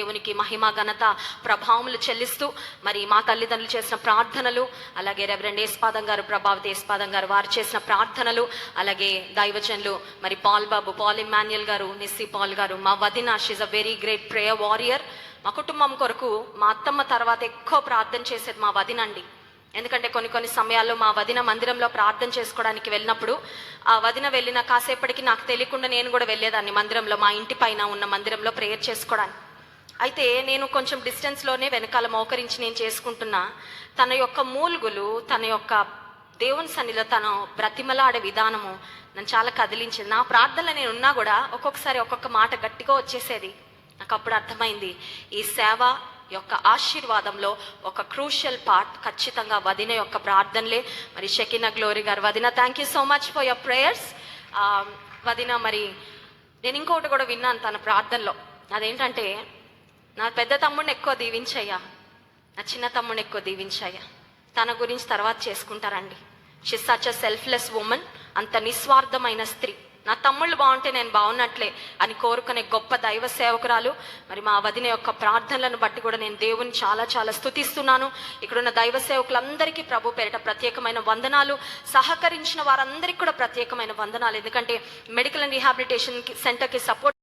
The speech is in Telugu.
దేవునికి మహిమ ఘనత ప్రభావములు చెల్లిస్తూ మరి మా తల్లిదండ్రులు చేసిన ప్రార్థనలు అలాగే రెవరెండ్ ఏస్పాదం గారు ప్రభావిత ఏస్పాదం గారు వారు చేసిన ప్రార్థనలు అలాగే దైవజనులు మరి పాల్ బాబు పాల్ ఇమాన్యుల్ గారు నిస్సి పాల్ గారు మా వదిన she's a very great prayer warrior మా కుటుంబం కొరకు మా అత్తమ్మ తర్వాత ఎక్కువ ప్రార్థన చేసేది మా వదినండి ఎందుకంటే కొన్ని కొన్ని సమయాల్లో మా వదిన మందిరంలో ప్రార్థన చేసుకోవడానికి వెళ్ళినప్పుడు ఆ వదిన వెళ్ళిన కాసేపటికి నాకు తెలియకుండా నేను కూడా వెళ్ళేదాన్ని మందిరంలో మా ఇంటి పైన ఉన్న మందిరంలో ప్రేయర్ చేసుకోవడానికి. అయితే నేను కొంచెం డిస్టెన్స్లోనే వెనకాల మోకరించి నేను చేసుకుంటున్నా. తన యొక్క మూలుగులు తన యొక్క దేవుని సన్నిలో తను బ్రతిమలాడే విధానము నన్ను చాలా కదిలించింది. నా ప్రార్థనలో నేను ఉన్నా కూడా ఒక్కొక్కసారి ఒక్కొక్క మాట గట్టిగా వచ్చేసేది. నాకు అప్పుడు అర్థమైంది ఈ సేవ యొక్క ఆశీర్వాదంలో ఒక క్రూషియల్ పార్ట్ ఖచ్చితంగా వదిన యొక్క ప్రార్థనలే. మరి షకిన గ్లోరీ గారు వదిన thank you so much for your prayers వదిన మరి నేను ఇంకొకటి కూడా విన్నాను తన ప్రార్థనలో. అదేంటంటే నా పెద్ద తమ్ముడిని ఎక్కువ దీవించయ్యా. నా చిన్న తమ్ముడిని ఎక్కువ దీవించయ్యా. తన గురించి తర్వాత చేసుకుంటారండి. She's such a selfless women అంత నిస్వార్థమైన స్త్రీ. నా తమ్ముళ్ళు బాగుంటే నేను బాగున్నట్లే అని కోరుకునే గొప్ప దైవ సేవకురాలు. మరి మా వదిన యొక్క ప్రార్థనలను బట్టి కూడా నేను దేవుని చాలా చాలా స్తుతిస్తున్నాను. ఇక్కడున్న దైవ సేవకులందరికీ ప్రభు పేరిట ప్రత్యేకమైన వందనాలు. సహకరించిన వారందరికీ కూడా ప్రత్యేకమైన వందనాలు. ఎందుకంటే మెడికల్ అండ్ రీహాబిలిటేషన్ సెంటర్కి సపోర్ట్